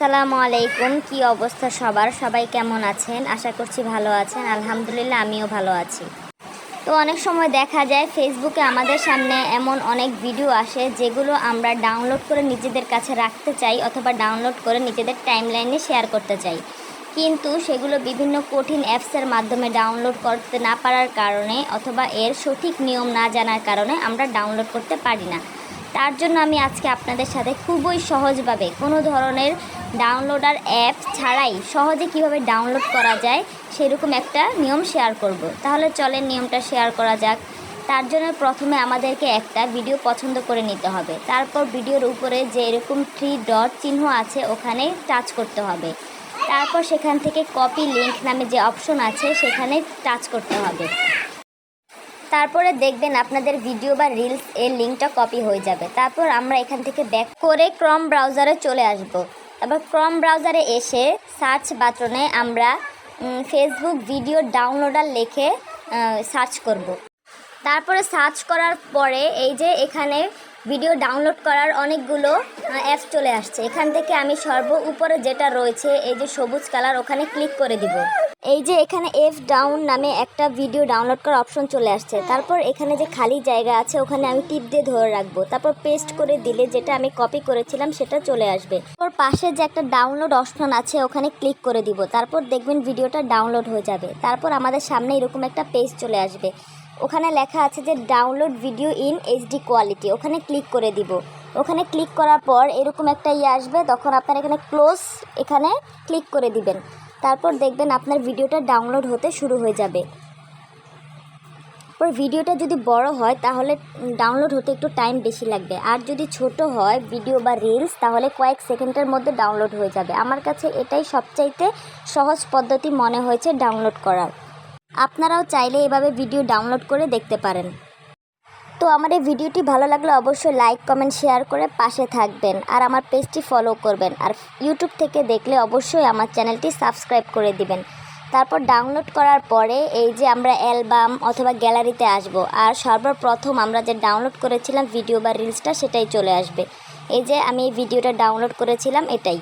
আসসালামু আলাইকুম, কি অবস্থা সবার? সবাই কেমন আছেন? আশা করছি ভালো আছেন। আলহামদুলিল্লাহ, আমিও ভালো আছি। তো অনেক সময় দেখা যায় ফেসবুকে আমাদের সামনে এমন অনেক ভিডিও আসে, যেগুলো আমরা ডাউনলোড করে নিজেদের কাছে রাখতে চাই, অথবা ডাউনলোড করে নিজেদের টাইমলাইনে শেয়ার করতে চাই। কিন্তু সেগুলো বিভিন্ন কঠিন অ্যাপসের মাধ্যমে ডাউনলোড করতে না পারার কারণে, অথবা এর সঠিক নিয়ম না জানার কারণে আমরা ডাউনলোড করতে পারি না। তার জন্য আমি আজকে আপনাদের সাথে খুবই সহজভাবে কোনো ধরনের ডাউনলোডার অ্যাপ ছাড়াই সহজে কীভাবে ডাউনলোড করা যায় সেরকম একটা নিয়ম শেয়ার করব। তাহলে চলেন নিয়মটা শেয়ার করা যাক। তার জন্য প্রথমে আমাদেরকে একটা ভিডিও পছন্দ করে নিতে হবে। তারপর ভিডিওর উপরে যে এরকম থ্রি ডট চিহ্ন আছে, ওখানে টাচ করতে হবে। তারপর সেখান থেকে কপি লিংক নামে যে অপশন আছে, সেখানে টাচ করতে হবে। তারপরে দেখবেন আপনাদের ভিডিও বা রিলস এর লিঙ্কটা কপি হয়ে যাবে তারপর আমরা এখান থেকে ব্যাক করে ক্রম ব্রাউজারে চলে আসব তারপর ক্রম ব্রাউজারে এসে সার্চ বাটনে আমরা ফেসবুক ভিডিও ডাউনলোডার লিখে সার্চ করব। তারপরে সার্চ করার পরে এই যে এখানে ভিডিও ডাউনলোড করার অনেকগুলো অ্যাপস চলে আসছে। এখান থেকে আমি সর্ব উপরে যেটা রয়েছে, এই যে সবুজ কালার ওখানে ক্লিক করে দিব। এই যে এখানে এফ ডাউন নামে একটা ভিডিও ডাউনলোড করার অপশন চলে আসছে। তারপর এখানে যে খালি জায়গা আছে, ওখানে আমি টিপ দিয়ে ধরে রাখব। তারপর পেস্ট করে দিলে যেটা আমি কপি করেছিলাম, সেটা চলে আসবে। তারপর পাশে যে একটা ডাউনলোড অপশন আছে, ওখানে ক্লিক করে দিব। তারপর দেখবেন ভিডিওটা ডাউনলোড হয়ে যাবে। তারপর আমাদের সামনে এরকম একটা পেজ চলে আসবে। ওখানে লেখা আছে যে download video in HD quality ওখানে ক্লিক করে দিব। ওখানে ক্লিক করার পর এরকম একটা ইয়ে আসবে, তখন আপনার এখানে ক্লোজ এখানে ক্লিক করে দিবেন। তারপর দেখবেন আপনার ভিডিওটা ডাউনলোড হতে শুরু হয়ে যাবে। পর ভিডিওটা যদি বড় হয়, তাহলে ডাউনলোড হতে একটু টাইম বেশি লাগবে। আর যদি ছোট হয় ভিডিও বা রিলস তাহলে কয়েক সেকেন্ডের মধ্যে ডাউনলোড হয়ে যাবে। আমার কাছে এটাই সবচাইতে সহজ পদ্ধতি মনে হয়েছে ডাউনলোড করার। আপনারাও চাইলে এভাবে ভিডিও ডাউনলোড করে দেখতে পারেন। তো আমার এই ভিডিওটি ভালো লাগলে অবশ্যই লাইক, কমেন্ট, শেয়ার করে পাশে থাকবেন আর আমার পেজটি ফলো করবেন আর ইউটিউব থেকে দেখলে অবশ্যই আমার চ্যানেলটি সাবস্ক্রাইব করে দিবেন। তারপর ডাউনলোড করার পরে এই যে আমরা অ্যালবাম অথবা গ্যালারিতে আসব আর সর্বপ্রথম আমরা যে ডাউনলোড করেছিলাম ভিডিও বা রিলসটা সেটাই চলে আসবে। এই যে আমি এই ভিডিওটা ডাউনলোড করেছিলাম এটাই।